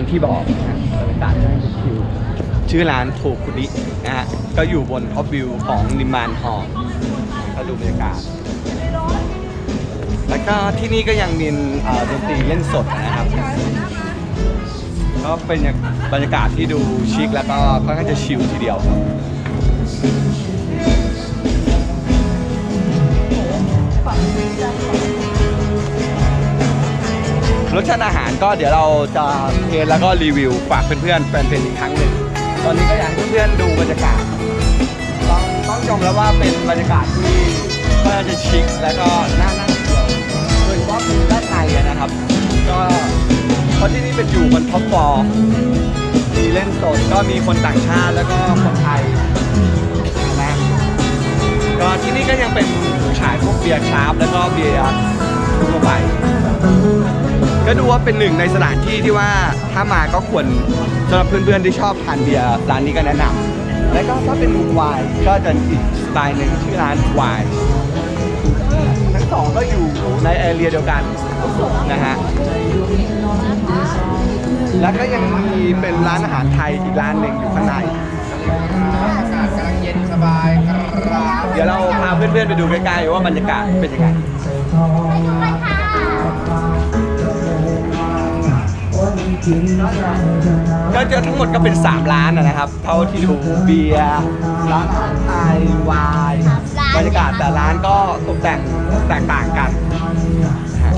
านที่บอกนะฮะบรรยากาศได้ชิวชื่อร้านโทคุรินะฮะก็อยู่บนท็อปวิวของนิมานฮอลล์ก็ดูบรรยากาศ แล้วก็ที่นี่ก็ยังมีดนตรีเล่นสดนะครับ ก็เป็นบรรยากาศที่ดูชิคแล้วก็ค่อนข้างจะชิลทีเดียวครับ รสชาติอาหารก็เดี๋ยวเราจะเทสแล้วก็รีวิวฝากเพื่อนๆแฟนเพจอีกครั้งหนึ่งตอนนี้ก็อยากให้เพื่อนๆดูบรรยากาศต้องต้องยอมแล้วว่าเป็นบรรยากาศที่ค่อนข้างจะชิคแล้วก็น่านั่งเที่ยวโดยเฉพาะด้านในนะครับ ก็เพราะที่นี่เป็นอยู่บนท็อปฟอร์มีเล่นสดก็มีคนต่างชาติแล้วก็คนไทยนะก็ที่นี่ก็ยังเป็นขายพวกเบียร์คราฟแล้วก็เบียร์ทั่วไป ก็ดูว่าเป็นหนึ่งในสถานที่ที่ว่าถ้ามาก็ควรสำหรับเพื่อนๆที่ชอบทานเบียร์ร้านนี้ก็แนะนำแล้วก็ถ้าเป็นมุมวายก็จะอีกสไตล์หนึ่งชื่อร้านวายทั้งสองก็อยู่ในแอเรียเดียวกันนะฮะแล้วก็ยังมีเป็นร้านอาหารไทยอีกร้านหนึ่งอยู่ข้างในอากาศกำลังเย็นสบายครับเดี๋ยวเราพาเพื่อนๆไปดูใกล้ๆว่าบรรยากาศเป็นยังไงก็ เจอทั้งหมดก็เป็น 3 ร้านนะครับ เท่าที่ดูเบียร์ร้านอาหารไทยวายบรรยากาศแต่ร้านก็ตกแต่งแตกต่างกันนะฮะ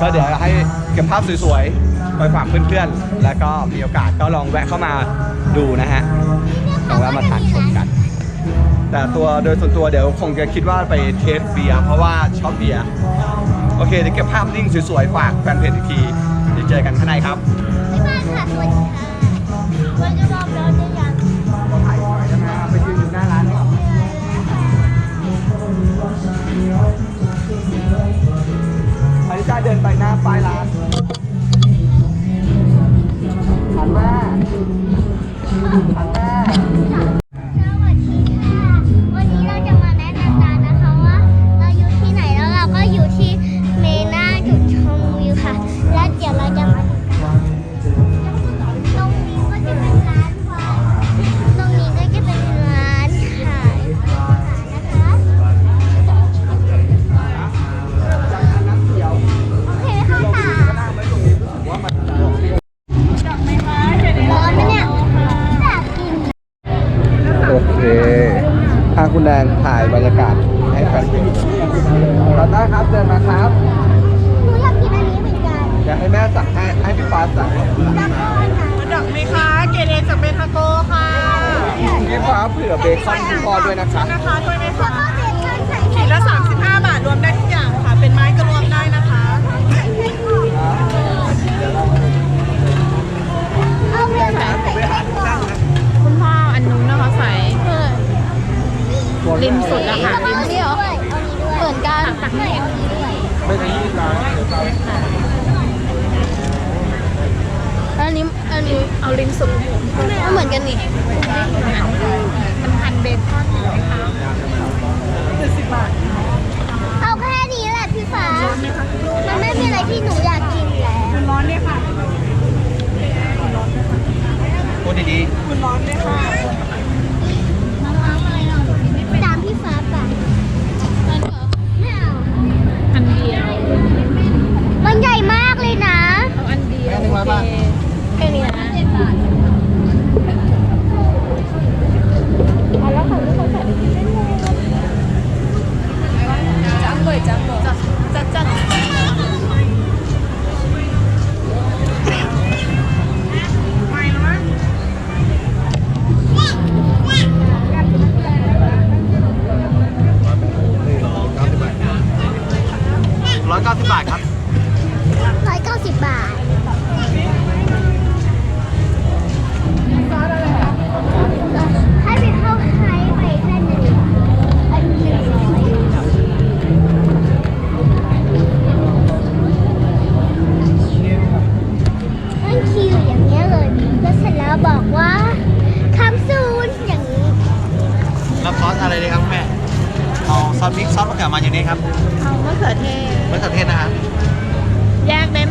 ก็เดี๋ยวให้เก็บภาพสวยๆไปฝากเพื่อนๆ แล้วก็มีโอกาสก็ลองแวะเข้ามาดูนะฮะลองแวะมาทานชมกัน แต่ตัวโดยส่วนตัวเดี๋ยวคงจะคิดว่าไปเทสเบียร์เพราะว่าชอบเบียร์โอเคเดี๋ยวเก็บภาพนิ่งสวยๆฝากแฟนเพจอีกทีเดี๋ยวเจอกันข้างในครับ ค่ะสวัสดีค่ะวันจะรอบแล้วจะยังถ่ายสวยจังนะไปยืนอยู่หน้าร้านครับอันนี้จ้าเดินไปหน้าป้ายร้าน ได้ครับเดินมาครับหนูอยากกินอันนี้เหมือนกันอยากให้แม่สั่งให้ให้พี่ฟ้าสั่งแล้วก็อันไหนดอกไหมคะ เกเรจากเบทาโกค่ะพี่ฟ้าเผื่อเบคอนคุณพ่อด้วยนะคะนะคะด้วยไหมแล้วคะก็เบคอนใส่ขีดละ35 บาทรวมได้ทุกอย่าง ไม่ได้ที่ร้านอันนี้อันนี้เอาริมสุดเอาเหมือนกันนี่มันพันเบคอนไหมคะเอาแค่นี้แหละพี่ฟ้า มันไม่มีอะไรที่หนูอยากกินแล้วคุณร้อนเนี่ยค่ะพูดดีคุณร้อนเนี่ยค่ะ ซอสพริกซอสมะเขือมาอย่างนี้ครับเอามะเขือเทศมะเขือเทศนะครับ แยกได้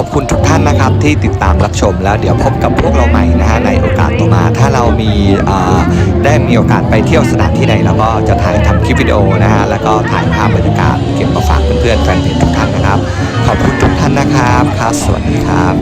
ขอบคุณทุกท่านนะครับที่ติดตามรับชมแล้วเดี๋ยวพบกับพวกเราใหม่นะฮะในโอกาสต่อมา ถ้าเรามีได้มีโอกาสไปเที่ยวสถานที่ไหนเราก็จะถ่ายทำคลิปวิดีโอนะฮะแล้วก็ถ่ายภาพบรรยากาศเก็บมาฝากเพื่อนๆแฟนเพจทุกท่านนะครับ ขอบคุณทุกท่านนะครับครับ สวัสดีครับ